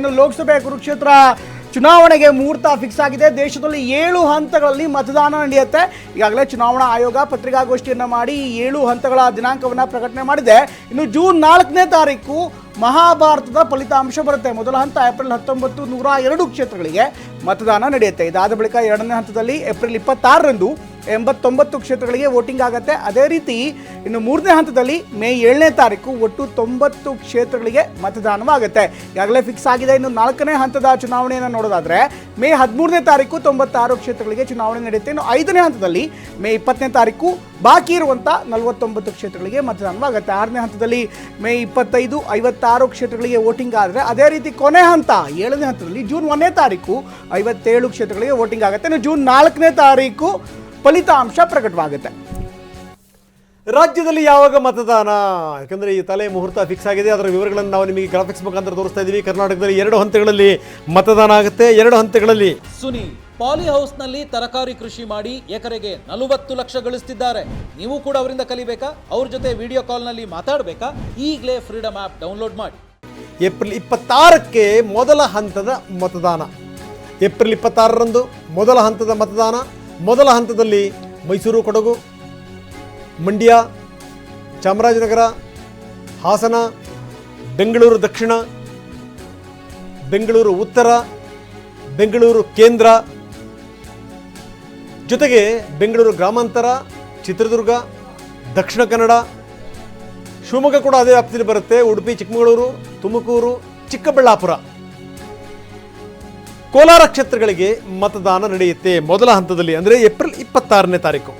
ಇನ್ನು ಲೋಕಸಭೆ ಕುರುಕ್ಷೇತ್ರ ಚುನಾವಣೆಗೆ ಮುಹೂರ್ತ ಫಿಕ್ಸ್ ಆಗಿದೆ. ದೇಶದಲ್ಲಿ ಏಳು ಹಂತಗಳಲ್ಲಿ ಮತದಾನ ನಡೆಯುತ್ತೆ. ಈಗಾಗಲೇ ಚುನಾವಣಾ ಆಯೋಗ ಪತ್ರಿಕಾಗೋಷ್ಠಿಯನ್ನು ಮಾಡಿ ಏಳು ಹಂತಗಳ ದಿನಾಂಕವನ್ನು ಪ್ರಕಟಣೆ ಮಾಡಿದೆ. ಇನ್ನು ಜೂನ್ ನಾಲ್ಕನೇ ತಾರೀಕು ಮಹಾಭಾರತದ ಫಲಿತಾಂಶ ಬರುತ್ತೆ. ಮೊದಲ ಹಂತ ಏಪ್ರಿಲ್ ಹತ್ತೊಂಬತ್ತು ನೂರ ಎರಡು ಕ್ಷೇತ್ರಗಳಿಗೆ ಮತದಾನ ನಡೆಯುತ್ತೆ. ಇದಾದ ಬಳಿಕ ಎರಡನೇ ಹಂತದಲ್ಲಿ ಏಪ್ರಿಲ್ ಇಪ್ಪತ್ತಾರರಂದು ಎಂಬತ್ತೊಂಬತ್ತು ಕ್ಷೇತ್ರಗಳಿಗೆ ವೋಟಿಂಗ್ ಆಗುತ್ತೆ. ಅದೇ ರೀತಿ ಇನ್ನು ಮೂರನೇ ಹಂತದಲ್ಲಿ ಮೇ ಏಳನೇ ತಾರೀಕು ಒಟ್ಟು ತೊಂಬತ್ತು ಕ್ಷೇತ್ರಗಳಿಗೆ ಮತದಾನವಾಗುತ್ತೆ. ಈಗಾಗಲೇ ಫಿಕ್ಸ್ ಆಗಿದೆ. ಇನ್ನು ನಾಲ್ಕನೇ ಹಂತದ ಚುನಾವಣೆಯನ್ನು ನೋಡೋದಾದ್ರೆ ಮೇ ಹದಿಮೂರನೇ ತಾರೀಕು ತೊಂಬತ್ತಾರು ಕ್ಷೇತ್ರಗಳಿಗೆ ಚುನಾವಣೆ ನಡೆಯುತ್ತೆ. ಇನ್ನು ಐದನೇ ಹಂತದಲ್ಲಿ ಮೇ ಇಪ್ಪತ್ತನೇ ತಾರೀಕು ಬಾಕಿ ಇರುವಂಥ ನಲವತ್ತೊಂಬತ್ತು ಕ್ಷೇತ್ರಗಳಿಗೆ ಮತದಾನವಾಗುತ್ತೆ. ಆರನೇ ಹಂತದಲ್ಲಿ ಮೇ ಇಪ್ಪತ್ತೈದು, ಐವತ್ತಾರು ಕ್ಷೇತ್ರಗಳಿಗೆ ವೋಟಿಂಗ್ ಆದರೆ ಅದೇ ರೀತಿ ಕೊನೆ ಹಂತ ಏಳನೇ ಹಂತದಲ್ಲಿ ಜೂನ್ ಒಂದನೇ ತಾರೀಕು ಐವತ್ತೇಳು ಕ್ಷೇತ್ರಗಳಿಗೆ ವೋಟಿಂಗ್ ಆಗುತ್ತೆ. ಇನ್ನು ಜೂನ್ ನಾಲ್ಕನೇ ತಾರೀಕು ಫಲಿತಾಂಶ ಪ್ರಕಟವಾಗುತ್ತೆ. ರಾಜ್ಯದಲ್ಲಿ ಯಾವಾಗ ಮತದಾನ? ಯಾಕಂದ್ರೆ ಈ ತಲೆ ಮುಹೂರ್ತ ಫಿಕ್ಸ್ ಆಗಿದೆ. ಅದರ ವಿವರಗಳನ್ನು ನಾವು ನಿಮಗೆ ಗ್ರಾಫಿಕ್ಸ್ ಮುಖಾಂತರ ತೋರಿಸ್ತಾ ಇದ್ದೀವಿ. ಕರ್ನಾಟಕದಲ್ಲಿ ಎರಡು ಹಂತಗಳಲ್ಲಿ ಮತದಾನ ಆಗುತ್ತೆ. ಎರಡು ಹಂತಗಳಲ್ಲಿ ಸುನಿ ಪಾಲಿ ಹೌಸ್ನಲ್ಲಿ ತರಕಾರಿ ಕೃಷಿ ಮಾಡಿ ಎಕರೆಗೆ ನಲವತ್ತು ಲಕ್ಷ ಗಳಿಸ್ತಿದ್ದಾರೆ. ನೀವು ಕೂಡ ಅವರಿಂದ ಕಲಿಬೇಕಾ? ಅವ್ರ ಜೊತೆ ವಿಡಿಯೋ ಕಾಲ್ನಲ್ಲಿ ಮಾತಾಡಬೇಕಾ? ಈಗಲೇ ಫ್ರೀಡಮ್ ಆ್ಯಪ್ ಡೌನ್ಲೋಡ್ ಮಾಡಿ. ಏಪ್ರಿಲ್ ಇಪ್ಪತ್ತಾರಕ್ಕೆ ಮೊದಲ ಹಂತದ ಮತದಾನ. ಏಪ್ರಿಲ್ ಇಪ್ಪತ್ತಾರರಂದು ಮೊದಲ ಹಂತದ ಮತದಾನ. ಮೊದಲ ಹಂತದಲ್ಲಿ ಮೈಸೂರು ಕೊಡಗು, ಮಂಡ್ಯ, ಚಾಮರಾಜನಗರ, ಹಾಸನ, ಬೆಂಗಳೂರು ದಕ್ಷಿಣ, ಬೆಂಗಳೂರು ಉತ್ತರ, ಬೆಂಗಳೂರು ಕೇಂದ್ರ, ಜೊತೆಗೆ ಬೆಂಗಳೂರು ಗ್ರಾಮಾಂತರ, ಚಿತ್ರದುರ್ಗ, ದಕ್ಷಿಣ ಕನ್ನಡ, ಶಿವಮೊಗ್ಗ ಕೂಡ ಅದೇ ವ್ಯಾಪ್ತಿಯಲ್ಲಿ ಬರುತ್ತೆ. ಉಡುಪಿ, ಚಿಕ್ಕಮಗಳೂರು, ತುಮಕೂರು, ಚಿಕ್ಕಬಳ್ಳಾಪುರ. ಕೋಲಾರ ಕ್ಷೇತ್ರಗಳಿಗೆ ಮತದಾನ ನಡೆಯುತ್ತೆ ಮೊದಲ ಹಂತದಲ್ಲಿ ಅಂದರೆ ಏಪ್ರಿಲ್ ಇಪ್ಪತ್ತಾರನೇ ತಾರೀಕು.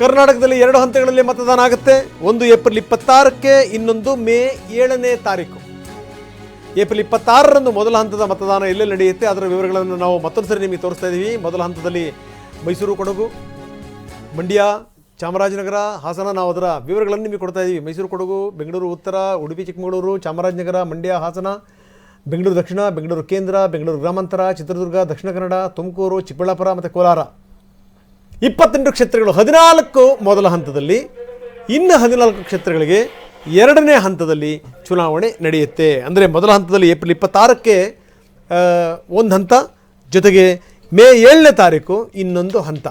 ಕರ್ನಾಟಕದಲ್ಲಿ ಎರಡು ಹಂತಗಳಲ್ಲಿ ಮತದಾನ ಆಗುತ್ತೆ. ಒಂದು ಏಪ್ರಿಲ್ ಇಪ್ಪತ್ತಾರಕ್ಕೆ, ಇನ್ನೊಂದು ಮೇ ಏಳನೇ ತಾರೀಕು. ಏಪ್ರಿಲ್ ಇಪ್ಪತ್ತಾರರಂದು ಮೊದಲ ಹಂತದ ಮತದಾನ ಎಲ್ಲೆಲ್ಲಿ ನಡೆಯುತ್ತೆ? ಅದರ ವಿವರಗಳನ್ನು ನಾವು ಮತ್ತೊಂದು ಸರಿ ನಿಮಗೆ ತೋರಿಸ್ತಾ ಇದ್ದೀವಿ ಮೊದಲ ಹಂತದಲ್ಲಿ ಮೈಸೂರು, ಕೊಡಗು, ಮಂಡ್ಯ, ಚಾಮರಾಜನಗರ, ಹಾಸನ, ನಾವು ಅದರ ವಿವರಗಳನ್ನು ನಿಮಗೆ ಕೊಡ್ತಾ ಇದ್ದೀವಿ ಮೈಸೂರು, ಕೊಡಗು, ಬೆಂಗಳೂರು, ಉತ್ತರ, ಉಡುಪಿ, ಚಿಕ್ಕಮಗಳೂರು, ಚಾಮರಾಜನಗರ, ಮಂಡ್ಯ, ಹಾಸನ ಬೆಂಗಳೂರು ದಕ್ಷಿಣ, ಬೆಂಗಳೂರು ಕೇಂದ್ರ, ಬೆಂಗಳೂರು ಗ್ರಾಮಾಂತರ, ಚಿತ್ರದುರ್ಗ, ದಕ್ಷಿಣ ಕನ್ನಡ, ತುಮಕೂರು, ಚಿಕ್ಕಬಳ್ಳಾಪುರ ಮತ್ತು ಕೋಲಾರ. ಇಪ್ಪತ್ತೆಂಟು ಕ್ಷೇತ್ರಗಳು ಹದಿನಾಲ್ಕು ಮೊದಲ ಹಂತದಲ್ಲಿ, ಇನ್ನು ಹದಿನಾಲ್ಕು ಕ್ಷೇತ್ರಗಳಿಗೆ ಎರಡನೇ ಹಂತದಲ್ಲಿ ಚುನಾವಣೆ ನಡೆಯುತ್ತೆ. ಅಂದರೆ ಮೊದಲ ಹಂತದಲ್ಲಿ ಏಪ್ರಿಲ್ ಇಪ್ಪತ್ತಾರಕ್ಕೆ ಒಂದು ಹಂತ, ಜೊತೆಗೆ ಮೇ ಏಳನೇ ತಾರೀಕು ಇನ್ನೊಂದು ಹಂತ.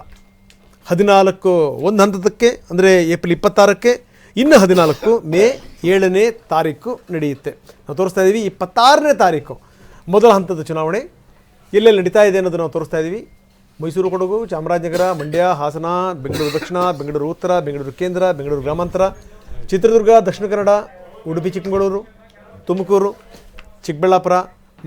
ಹದಿನಾಲ್ಕು ಒಂದು ಹಂತದಕ್ಕೆ, ಅಂದರೆ ಏಪ್ರಿಲ್ ಇಪ್ಪತ್ತಾರಕ್ಕೆ, ಇನ್ನು ಹದಿನಾಲ್ಕು ಮೇ ಏಳನೇ ತಾರೀಕು ನಡೆಯುತ್ತೆ. ನಾವು ತೋರಿಸ್ತಾ ಇದ್ದೀವಿ ಇಪ್ಪತ್ತಾರನೇ ತಾರೀಕು ಮೊದಲ ಹಂತದ ಚುನಾವಣೆ. ಎಲ್ಲೆಲ್ಲಿ ನಡೀತಾ ಇದೆ ಅನ್ನೋದು ನಾವು ತೋರಿಸ್ತಾ ಇದ್ದೀವಿ ಮೈಸೂರು, ಕೊಡಗು, ಚಾಮರಾಜನಗರ, ಮಂಡ್ಯ, ಹಾಸನ, ಬೆಂಗಳೂರು ದಕ್ಷಿಣ, ಬೆಂಗಳೂರು ಉತ್ತರ, ಬೆಂಗಳೂರು ಕೇಂದ್ರ, ಬೆಂಗಳೂರು ಗ್ರಾಮಾಂತರ, ಚಿತ್ರದುರ್ಗ, ದಕ್ಷಿಣ ಕನ್ನಡ, ಉಡುಪಿ, ಚಿಕ್ಕಮಗಳೂರು, ತುಮಕೂರು, ಚಿಕ್ಕಬಳ್ಳಾಪುರ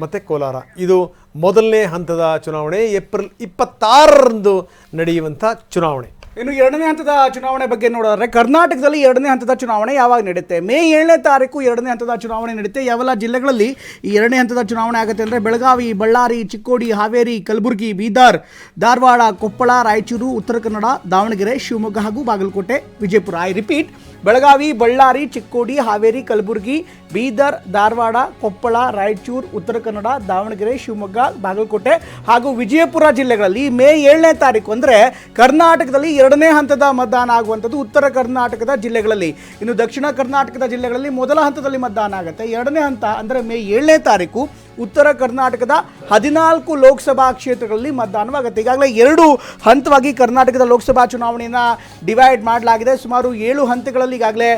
ಮತ್ತು ಕೋಲಾರ. ಇದು ಮೊದಲನೇ ಹಂತದ ಚುನಾವಣೆ, ಏಪ್ರಿಲ್ ಇಪ್ಪತ್ತಾರರಂದು ನಡೆಯುವಂಥ ಚುನಾವಣೆ. ಇನ್ನು ಎರಡನೇ ಹಂತದ ಚುನಾವಣೆ ಬಗ್ಗೆ ನೋಡಿದ್ರೆ ಕರ್ನಾಟಕದಲ್ಲಿ ಎರಡನೇ ಹಂತದ ಚುನಾವಣೆ ಯಾವಾಗ ನಡೆಯುತ್ತೆ ಮೇ ಏಳನೇ ತಾರೀಕು ಎರಡನೇ ಹಂತದ ಚುನಾವಣೆ ನಡೆಯುತ್ತೆ ಯಾವೆಲ್ಲ ಜಿಲ್ಲೆಗಳಲ್ಲಿ ಈ ಎರಡನೇ ಹಂತದ ಚುನಾವಣೆ ಆಗುತ್ತೆ ಅಂದರೆ ಬೆಳಗಾವಿ, ಬಳ್ಳಾರಿ, ಚಿಕ್ಕೋಡಿ, ಹಾವೇರಿ, ಕಲಬುರಗಿ, ಬೀದರ್, ಧಾರವಾಡ, ಕೊಪ್ಪಳ, ರಾಯಚೂರು, ಉತ್ತರ ಕನ್ನಡ, ದಾವಣಗೆರೆ, ಶಿವಮೊಗ್ಗ ಹಾಗೂ ಬಾಗಲಕೋಟೆ, ವಿಜಯಪುರ. ಐ ರಿಪೀಟ್, ಬೆಳಗಾವಿ, ಬಳ್ಳಾರಿ, ಚಿಕ್ಕೋಡಿ, ಹಾವೇರಿ, ಕಲಬುರಗಿ, ಬೀದರ್, ಧಾರವಾಡ, ಕೊಪ್ಪಳ, ರಾಯಚೂರು, ಉತ್ತರ ಕನ್ನಡ, ದಾವಣಗೆರೆ, ಶಿವಮೊಗ್ಗ, ಬಾಗಲಕೋಟೆ ಹಾಗೂ ವಿಜಯಪುರ ಜಿಲ್ಲೆಗಳಲ್ಲಿ ಮೇ ಏಳನೇ ತಾರೀಕು ಅಂದರೆ ಕರ್ನಾಟಕದಲ್ಲಿ ಎರಡನೇ ಹಂತದ ಮತದಾನ ಆಗುವಂಥದ್ದು ಉತ್ತರ ಕರ್ನಾಟಕದ ಜಿಲ್ಲೆಗಳಲ್ಲಿ. ಇನ್ನು ದಕ್ಷಿಣ ಕರ್ನಾಟಕದ ಜಿಲ್ಲೆಗಳಲ್ಲಿ ಮೊದಲ ಹಂತದಲ್ಲಿ ಮತದಾನ ಆಗುತ್ತೆ. ಎರಡನೇ ಹಂತ ಅಂದರೆ ಮೇ ಏಳನೇ ತಾರೀಕು. ಉತ್ತರ ಕರ್ನಾಟಕದ ಹದಿನಾಲ್ಕು ಲೋಕಸಭಾ ಕ್ಷೇತ್ರಗಳಲ್ಲಿ ಮತದಾನವಾಗುತ್ತೆ ಈಗಾಗಲೇ ಎರಡು ಹಂತವಾಗಿ ಕರ್ನಾಟಕದ ಲೋಕಸಭಾ ಚುನಾವಣೆಯನ್ನು ಡಿವೈಡ್ ಮಾಡಲಾಗಿದೆ. ಸುಮಾರು ಏಳು ಹಂತಗಳಲ್ಲಿ ಈಗಾಗಲೇ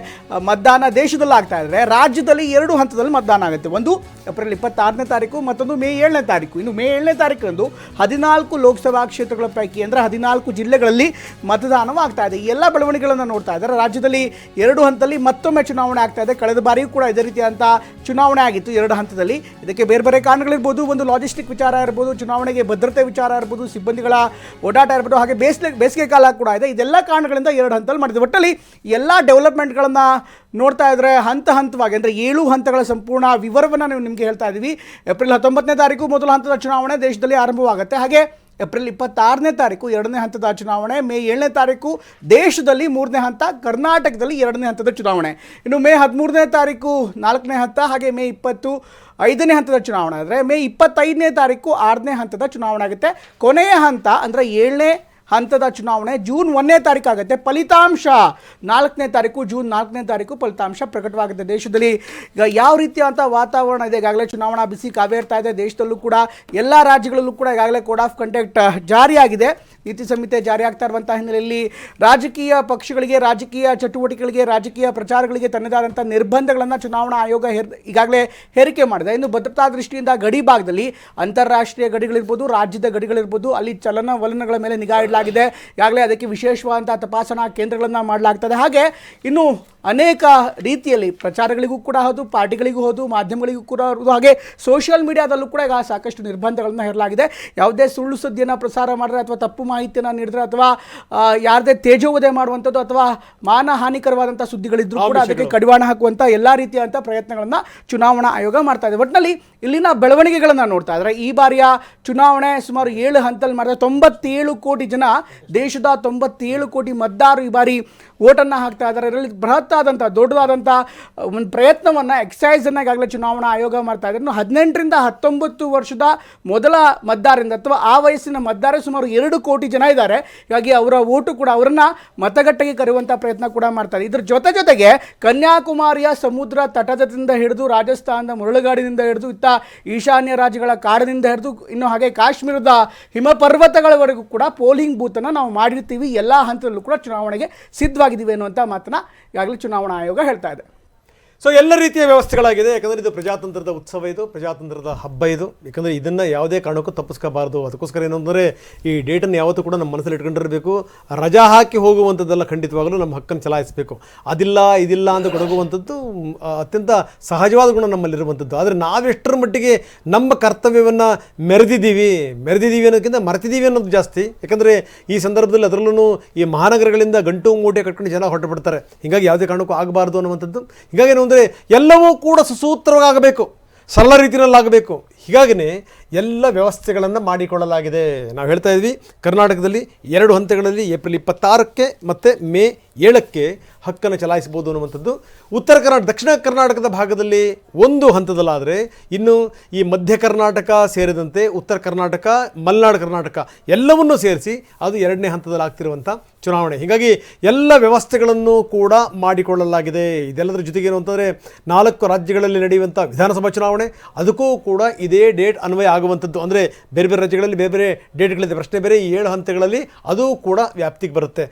ಮತದಾನ ದೇಶದಲ್ಲಿ ಆಗ್ತಾ ಇದ್ದಾರೆ ರಾಜ್ಯದಲ್ಲಿ ಎರಡು ಹಂತದಲ್ಲಿ ಮತದಾನ ಆಗುತ್ತೆ. ಒಂದು ಏಪ್ರಿಲ್ ಇಪ್ಪತ್ತಾರನೇ ತಾರೀಕು, ಮತ್ತೊಂದು ಮೇ ಏಳನೇ ತಾರೀಕು. ಇನ್ನು ಮೇ ಏಳನೇ ತಾರೀಕರಂದು ಹದಿನಾಲ್ಕು ಲೋಕಸಭಾ ಕ್ಷೇತ್ರಗಳ ಪೈಕಿ ಅಂದರೆ ಹದಿನಾಲ್ಕು ಜಿಲ್ಲೆಗಳಲ್ಲಿ ಮತದಾನವಾಗ್ತಾ ಇದೆ. ಎಲ್ಲ ಬೆಳವಣಿಗೆಗಳನ್ನು ನೋಡ್ತಾ ಇದ್ದಾರೆ ರಾಜ್ಯದಲ್ಲಿ ಎರಡು ಹಂತದಲ್ಲಿ ಮತ್ತೊಮ್ಮೆ ಚುನಾವಣೆ ಆಗ್ತಾ ಇದೆ. ಕಳೆದ ಬಾರಿಯೂ ಕೂಡ ಇದೇ ರೀತಿಯಾದಂಥ ಚುನಾವಣೆ ಆಗಿತ್ತು ಎರಡು ಹಂತದಲ್ಲಿ. ಇದಕ್ಕೆ ಬೇರೆ ಬೇರೆ ಕಾರಣಗಳಿರ್ಬೋದು, ಒಂದು ಲಾಜಿಸ್ಟಿಕ್ ವಿಚಾರ ಇರ್ಬೋದು ಚುನಾವಣೆಗೆ ಭದ್ರತೆ ವಿಚಾರ ಇರ್ಬೋದು ಸಿಬ್ಬಂದಿಗಳ ಓಡಾಟ ಇರ್ಬೋದು ಹಾಗೆ ಬೇಸಿಗೆ ಬೇಸಿಗೆ ಕಾಲ ಕೂಡ ಇದೆ. ಇದೆಲ್ಲ ಕಾರಣಗಳಿಂದ ಎರಡು ಹಂತದಲ್ಲಿ ಮಾಡಿದೆ. ಒಟ್ಟಲ್ಲಿ ಎಲ್ಲ ಡೆವಲಪ್ಮೆಂಟ್ಗಳನ್ನು ನೋಡ್ತಾ ಇದ್ದರೆ ಹಂತ ಹಂತವಾಗಿ, ಅಂದರೆ ಏಳು ಹಂತಗಳ ಸಂಪೂರ್ಣ ವಿವರವನ್ನು ನಾವು ನಿಮಗೆ ಹೇಳ್ತಾ ಇದ್ದೀವಿ ಏಪ್ರಿಲ್ ಹತ್ತೊಂಬತ್ತನೇ ತಾರೀಕು ಮೊದಲ ಹಂತದ ಚುನಾವಣೆ ದೇಶದಲ್ಲಿ ಆರಂಭವಾಗುತ್ತೆ. ಹಾಗೆ ಏಪ್ರಿಲ್ ಇಪ್ಪತ್ತಾರನೇ ತಾರೀಕು ಎರಡನೇ ಹಂತದ ಚುನಾವಣೆ, ಮೇ ಏಳನೇ ತಾರೀಕು ದೇಶದಲ್ಲಿ ಮೂರನೇ ಹಂತ, ಕರ್ನಾಟಕದಲ್ಲಿ ಎರಡನೇ ಹಂತದ ಚುನಾವಣೆ. ಇನ್ನು ಮೇ ಹದಿಮೂರನೇ ತಾರೀಕು ನಾಲ್ಕನೇ ಹಂತ, ಹಾಗೆ ಮೇ ಇಪ್ಪತ್ತು ಐದನೇ ಹಂತದ ಚುನಾವಣೆ. ಆದರೆ ಮೇ ಇಪ್ಪತ್ತೈದನೇ ತಾರೀಕು ಆರನೇ ಹಂತದ ಚುನಾವಣೆ ಆಗುತ್ತೆ. ಕೊನೆಯ ಹಂತ ಅಂದರೆ ಏಳನೇ ಹಂತದ ಚುನಾವಣೆ ಜೂನ್ ಒಂದನೇ ತಾರೀಕು ಆಗುತ್ತೆ. ಫಲಿತಾಂಶ ನಾಲ್ಕನೇ ತಾರೀಕು, ಜೂನ್ ನಾಲ್ಕನೇ ತಾರೀಕು ಫಲಿತಾಂಶ ಪ್ರಕಟವಾಗುತ್ತೆ ದೇಶದಲ್ಲಿ. ಈಗ ಯಾವ ರೀತಿಯಾದಂಥ ವಾತಾವರಣ ಇದೆ? ಈಗಾಗಲೇ ಚುನಾವಣಾ ಬಿಸಿ ಕಾವೇರ್ತಾ ಇದೆ ದೇಶದಲ್ಲೂ ಕೂಡ. ಎಲ್ಲ ರಾಜ್ಯಗಳಲ್ಲೂ ಕೂಡ ಈಗಾಗಲೇ ಕೋಡ್ ಆಫ್ ಕಂಡಕ್ಟ್ ಜಾರಿಯಾಗಿದೆ. ನೀತಿ ಸಂಹಿತೆ ಜಾರಿ ಆಗ್ತಾ ಇರುವಂತಹ ಹಿನ್ನೆಲೆಯಲ್ಲಿ ರಾಜಕೀಯ ಪಕ್ಷಗಳಿಗೆ, ರಾಜಕೀಯ ಚಟುವಟಿಕೆಗಳಿಗೆ, ರಾಜಕೀಯ ಪ್ರಚಾರಗಳಿಗೆ ತನ್ನದಾದಂಥ ನಿರ್ಬಂಧಗಳನ್ನು ಚುನಾವಣಾ ಆಯೋಗ ಹೇರ್, ಈಗಾಗಲೇ ಹೇರಿಕೆ ಮಾಡಿದೆ. ಇನ್ನು ಭದ್ರತಾ ದೃಷ್ಟಿಯಿಂದ ಗಡಿ ಭಾಗದಲ್ಲಿ ಅಂತಾರಾಷ್ಟ್ರೀಯ ಗಡಿಗಳಿರ್ಬೋದು, ರಾಜ್ಯದ ಗಡಿಗಳಿರ್ಬೋದು, ಅಲ್ಲಿ ಚಲನವಲನಗಳ ಮೇಲೆ ನಿಗಾ ಇಡಲಾಗಿದೆ. ಈಗಾಗಲೇ ಅದಕ್ಕೆ ವಿಶೇಷವಾದಂಥ ತಪಾಸಣಾ ಕೇಂದ್ರಗಳನ್ನು ಮಾಡಲಾಗ್ತದೆ. ಹಾಗೆ ಇನ್ನು ಅನೇಕ ರೀತಿಯಲ್ಲಿ ಪ್ರಚಾರಗಳಿಗೂ ಕೂಡ ಹೌದು ಪಾರ್ಟಿಗಳಿಗೂ ಹೌದು ಮಾಧ್ಯಮಗಳಿಗೂ ಕೂಡ ಹೌದು. ಹಾಗೆ ಸೋಷಿಯಲ್ ಮೀಡಿಯಾದಲ್ಲೂ ಕೂಡ ಈಗ ಸಾಕಷ್ಟು ನಿರ್ಬಂಧಗಳನ್ನು ಹೇರಲಾಗಿದೆ. ಯಾವುದೇ ಸುಳ್ಳು ಸುದ್ದಿಯನ್ನು ಪ್ರಸಾರ ಮಾಡಿದ್ರೆ ಅಥವಾ ತಪ್ಪು ಮಾಹಿತಿಯನ್ನು ನೀಡಿದ್ರೆ ಅಥವಾ ಯಾರದೇ ತೇಜೋವಧೆ ಮಾಡುವಂಥದ್ದು ಅಥವಾ ಮಾನ ಹಾನಿಕರವಾದಂಥ ಸುದ್ದಿಗಳಿದ್ರು ಕೂಡ ಅದಕ್ಕೆ ಕಡಿವಾಣ ಹಾಕುವಂಥ ಎಲ್ಲ ರೀತಿಯಾದಂಥ ಪ್ರಯತ್ನಗಳನ್ನು ಚುನಾವಣಾ ಆಯೋಗ ಮಾಡ್ತಾ ಇದೆ. ಒಟ್ಟಿನಲ್ಲಿ ಇಲ್ಲಿನ ಬೆಳವಣಿಗೆಗಳನ್ನು ನೋಡ್ತಾ ಇದ್ದಾರೆ ಈ ಬಾರಿಯ ಚುನಾವಣೆ ಸುಮಾರು ಏಳು ಹಂತದಲ್ಲಿ ಮಾಡಿದ್ರೆ ತೊಂಬತ್ತೇಳು ಕೋಟಿ ಜನ ದೇಶದ ತೊಂಬತ್ತೇಳು ಕೋಟಿ ಮತದಾರರು ಈ ಬಾರಿ ಓಟನ್ನು ಹಾಕ್ತಾ ಇದ್ದಾರೆ. ಇದರಲ್ಲಿ ಬೃಹತ್ತಾದಂಥ ದೊಡ್ಡದಾದಂಥ ಒಂದು ಪ್ರಯತ್ನವನ್ನು ಎಕ್ಸೈಸನ್ನು ಈಗಾಗಲೇ ಚುನಾವಣಾ ಆಯೋಗ ಮಾಡ್ತಾ ಇನ್ನು ಹದಿನೆಂಟರಿಂದ ಹತ್ತೊಂಬತ್ತು ವರ್ಷದ ಮೊದಲ ಮತದಾರರಿಂದ ಅಥವಾ ಆ ವಯಸ್ಸಿನ ಮತದಾರ ಸುಮಾರು ಎರಡು ಕೋಟಿ ಜನ ಇದ್ದಾರೆ. ಹೀಗಾಗಿ ಅವರ ಓಟು ಕೂಡ ಅವರನ್ನು ಮತಗಟ್ಟೆಗೆ ಕರೆಯುವಂಥ ಪ್ರಯತ್ನ ಕೂಡ ಮಾಡ್ತಾರೆ ಇದ್ರ ಜೊತೆ ಜೊತೆಗೆ ಕನ್ಯಾಕುಮಾರಿಯ ಸಮುದ್ರ ತಟದಿಂದ ಹಿಡಿದು ರಾಜಸ್ಥಾನದ ಮುರಳುಗಾಡಿನಿಂದ ಹಿಡಿದು ಇತ್ತ ಈಶಾನ್ಯ ರಾಜ್ಯಗಳ ಕಾಡಿನಿಂದ ಹಿಡಿದು ಇನ್ನು ಹಾಗೆ ಕಾಶ್ಮೀರದ ಹಿಮಪರ್ವತಗಳವರೆಗೂ ಕೂಡ ಪೋಲಿಂಗ್ ಬೂತನ್ನು ನಾವು ಮಾಡಿರ್ತೀವಿ. ಎಲ್ಲ ಹಂತದಲ್ಲೂ ಕೂಡ ಚುನಾವಣೆಗೆ ಸಿದ್ಧವಾಗಿದ್ದೀವಿ ಅನ್ನುವಂಥ ಮಾತನ್ನ ಈಗಾಗಲೇ ಚುನಾವಣಾ ಆಯೋಗ ಹೇಳ್ತಾ ಇದೆ. ಸೊ ಎಲ್ಲ ರೀತಿಯ ವ್ಯವಸ್ಥೆಗಳಾಗಿದೆ. ಯಾಕಂದರೆ ಇದು ಪ್ರಜಾತಂತ್ರದ ಉತ್ಸವ ಇದು, ಪ್ರಜಾತಂತ್ರದ ಹಬ್ಬ ಇದು. ಯಾಕಂದರೆ ಇದನ್ನು ಯಾವುದೇ ಕಾರಣಕ್ಕೂ ತಪ್ಪಿಸ್ಕೋಬಾರ್ದು. ಅದಕ್ಕೋಸ್ಕರ ಏನು ಅಂದರೆ ಈ ಡೇಟನ್ನು ಯಾವತ್ತೂ ಕೂಡ ನಮ್ಮ ಮನಸ್ಸಲ್ಲಿ ಇಟ್ಕೊಂಡಿರಬೇಕು. ರಜಾ ಹಾಕಿ ಹೋಗುವಂಥದ್ದೆಲ್ಲ ಖಂಡಿತವಾಗಲೂ ನಮ್ಮ ಹಕ್ಕನ್ನು ಚಲಾಯಿಸಬೇಕು. ಅದಿಲ್ಲ, ಇದಿಲ್ಲ ಅಂತ ಕೊಡಗುವಂಥದ್ದು ಅತ್ಯಂತ ಸಹಜವಾದ ಗುಣ ನಮ್ಮಲ್ಲಿರುವಂಥದ್ದು. ಆದರೆ ನಾವೆಷ್ಟರ ಮಟ್ಟಿಗೆ ನಮ್ಮ ಕರ್ತವ್ಯವನ್ನು ಮೆರೆದಿದ್ದೀವಿ ಮೆರೆದಿದ್ದೀವಿ ಅನ್ನೋದಕ್ಕಿಂತ ಮರೆತಿದ್ದೀವಿ ಅನ್ನೋದು ಜಾಸ್ತಿ. ಯಾಕಂದರೆ ಈ ಸಂದರ್ಭದಲ್ಲಿ ಅದರಲ್ಲೂ ಈ ಮಹಾನಗರಗಳಿಂದ ಗಂಟು ಮೂಟೆ ಕಟ್ಕೊಂಡು ಜನ ಹೊರಟು ಬಿಡ್ತಾರೆ ಹೀಗಾಗಿ ಯಾವುದೇ ಕಾರಣಕ್ಕೂ ಆಗಬಾರ್ದು ಅನ್ನುವಂಥದ್ದು. ಹೀಗಾಗಿ ಅಂದರೆ ಎಲ್ಲವೂ ಕೂಡ ಸುಸೂತ್ರವಾಗಬೇಕು ಸರಳ ರೀತಿಯಲ್ಲಾಗಬೇಕು. ಹೀಗಾಗಿನೇ ಎಲ್ಲ ವ್ಯವಸ್ಥೆಗಳನ್ನು ಮಾಡಿಕೊಳ್ಳಲಾಗಿದೆ. ನಾವು ಹೇಳ್ತಾ ಇದ್ವಿ, ಕರ್ನಾಟಕದಲ್ಲಿ ಎರಡು ಹಂತಗಳಲ್ಲಿ ಏಪ್ರಿಲ್ ಇಪ್ಪತ್ತಾರಕ್ಕೆ ಮತ್ತು ಮೇ ಏಳಕ್ಕೆ ಹಕ್ಕನ್ನು ಚಲಾಯಿಸಬಹುದು ಅನ್ನುವಂಥದ್ದು. ಉತ್ತರ ಕರ್ನಾಟಕ, ದಕ್ಷಿಣ ಕರ್ನಾಟಕದ ಭಾಗದಲ್ಲಿ ಒಂದು ಹಂತದಲ್ಲಾದರೆ ಇನ್ನು ಈ ಮಧ್ಯ ಕರ್ನಾಟಕ ಸೇರಿದಂತೆ ಉತ್ತರ ಕರ್ನಾಟಕ, ಮಲೆನಾಡು ಕರ್ನಾಟಕ ಎಲ್ಲವನ್ನೂ ಸೇರಿಸಿ ಅದು ಎರಡನೇ ಹಂತದಲ್ಲಿ ಆಗ್ತಿರುವಂಥ ಚುನಾವಣೆ. ಹೀಗಾಗಿ ಎಲ್ಲ ವ್ಯವಸ್ಥೆಗಳನ್ನು ಕೂಡ ಮಾಡಿಕೊಳ್ಳಲಾಗಿದೆ. ಇದೆಲ್ಲದರ ಜೊತೆಗೆ ಏನು ಅಂತಂದರೆ ನಾಲ್ಕು ರಾಜ್ಯಗಳಲ್ಲಿ ನಡೆಯುವಂಥ ವಿಧಾನಸಭಾ ಚುನಾವಣೆ, ಅದಕ್ಕೂ ಕೂಡ ಇದೇ ಡೇಟ್ ಅನ್ವಯ ಆಗುವಂಥದ್ದು. ಅಂದರೆ ಬೇರೆ ಬೇರೆ ರಾಜ್ಯಗಳಲ್ಲಿ ಬೇರೆ ಬೇರೆ ಡೇಟ್ಗಳಿದೆ. ಪ್ರಶ್ನೆ ಬೇರೆ ಈ ಏಳು ಹಂತಗಳಲ್ಲಿ ಅದು ಕೂಡ ವ್ಯಾಪ್ತಿಗೆ ಬರುತ್ತೆ.